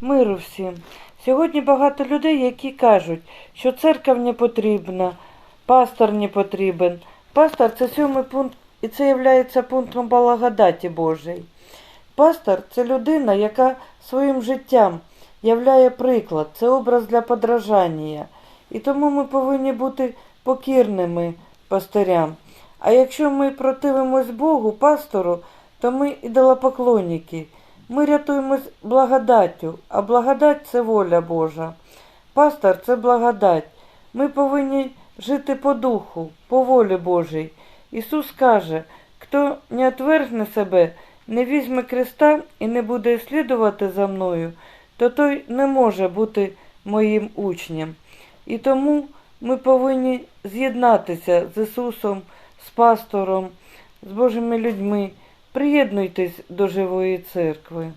Миру всім. Сьогодні багато людей, які кажуть, що церква не потрібна, пастор не потрібен. Пастор це сьомий пункт, і це є пунктом благодаті Божої. Пастор це людина, яка своїм життям являє приклад, це образ для подражання. І тому ми повинні бути покірними пастирям. А якщо ми противимось Богу, пастору, то ми ідолопоклонники. Ми рятуємось благодаттю, а благодать це воля Божа. Пастор це благодать. Ми повинні жити по духу, по волі Божій. Ісус каже, хто не отвергне себе, не візьме креста і не буде слідувати за мною, то той не може бути моїм учнем. І тому ми повинні з'єднатися з Ісусом, з пастором, з Божими людьми. Приєднуйтесь до живої церкви.